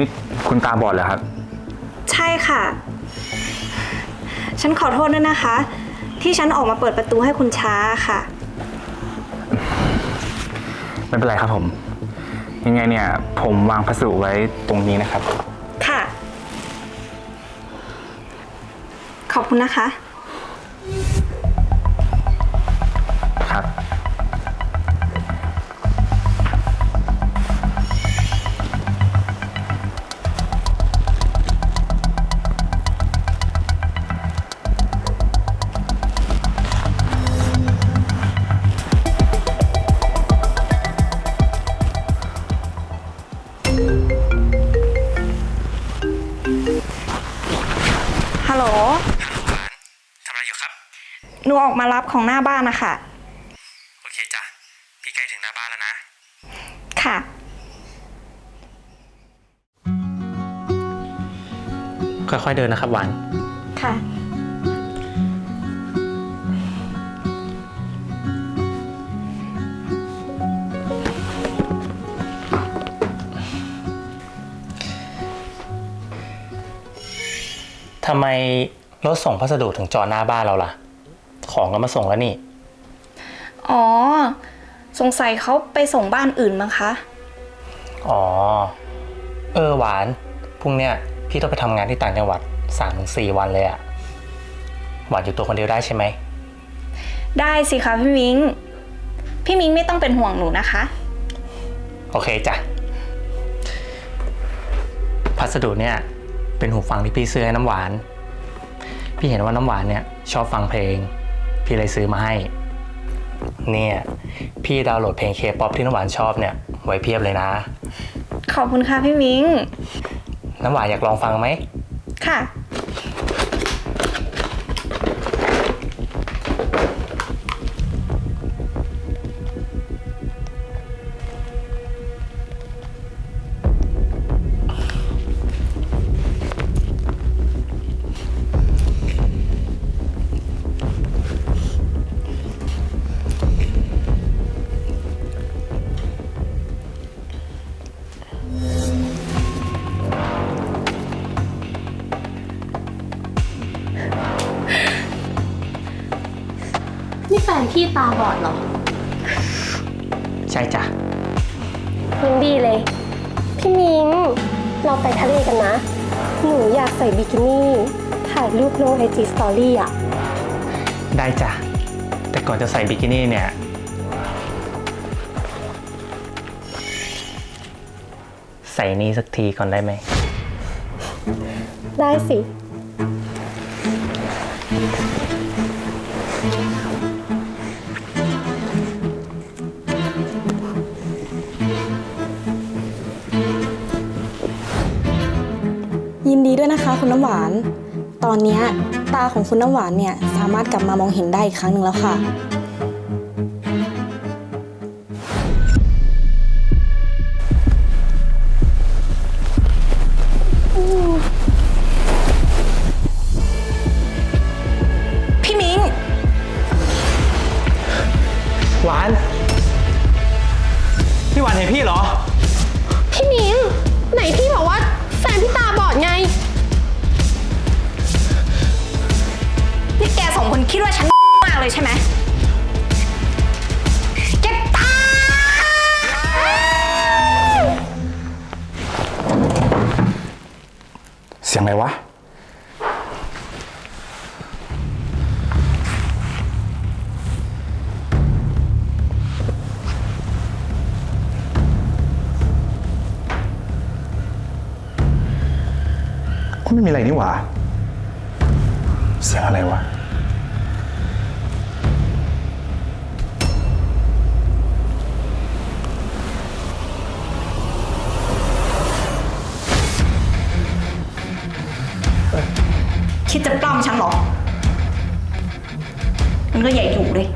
นี่คุณตาบอดเหรอครับ ใช่ค่ะ ฉันขอโทษด้วยนะคะ ที่ฉันออกมาเปิดประตูให้คุณช้าค่ะ ไม่เป็นไรครับผม ยังไงเนี่ย ผมวางพัสดุไว้ตรงนี้นะครับ ค่ะ ขอบคุณนะคะ หนูออกมารับของหน้าบ้านนะคะโอเคจ้ะ พี่ใกล้ถึงหน้าบ้านแล้วนะ ค่ะ ค่อยๆเดินนะครับหวาน ค่ะ ทำไมรถส่งพัสดุถึงจอดหน้าบ้านเราล่ะ ของก็มาส่งแล้วนี่ อ๋อ สงสัยเขาไปส่งบ้านอื่นมั้งคะ อ๋อ เออหวาน พรุ่งเนี้ยพี่ต้องไปทำงานที่ต่างจังหวัด3าถึงสวันเลยอะหวานอยู่ตัวคนเดียวได้ใช่ไหม ได้สิคะพี่มิง พี่มิงไม่ต้องเป็นห่วงหนูนะคะ โอเคจ้ะ พัสดุเนี่ยเป็นหูฟังที่พี่ซื้อให้น้ำหวาน พี่เห็นว่าน้ำหวานเนี่ยชอบฟังเพลง พี่เลยซื้อมาให้ เนี่ยพี่ดาวน์โหลดเพลงเคป๊อปที่น้ำหวานชอบเนี่ยไว้เพียบเลยนะ ขอบคุณค่ะพี่มิง น้ำหวานอยากลองฟังไหมค่ะ พี่ตาบอดเหรอ ใช่จ้ะยังดีเลย พี่มิง เราไปทะเลกันนะ หนูอยากใส่บิกินี่ ถ่ายรูปลงไอจีสตอรี่อะ ได้จ้ะแต่ก่อนจะใส่บิกินี่เนี่ย ใส่นี่สักทีก่อนได้ไหม ได้สิ คะคุณน้ำหวาน ตอนเนี้ยตาของคุณน้ำหวานเนี่ยสามารถกลับมามองเห็นได้อีกครั้งหนึ่งแล้วค่ะ พี่มิง หวาน เสียงอะไรวะ ก็ไม่มีอะไรนี่หว่า เสียงอะไรวะ คิดจะปล้ำฉันเหรอ มันก็ใหญ่อยู่เลย